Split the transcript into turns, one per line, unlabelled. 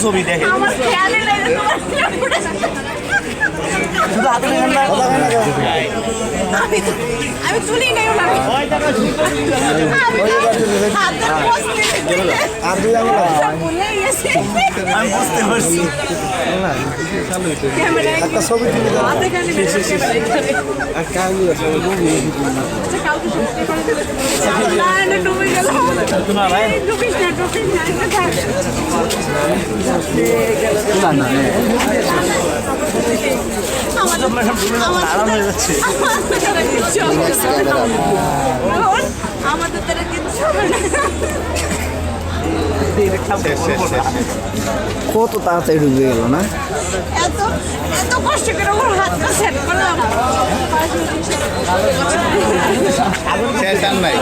ছবি দেখেন শুধু
একটা ছবি তুলে কাহিনী কত তাড়াতাড়ি ডুবে গেল না?
এত এত কষ্ট করে ওর হাতটা সেট করলাম।
আর নাই।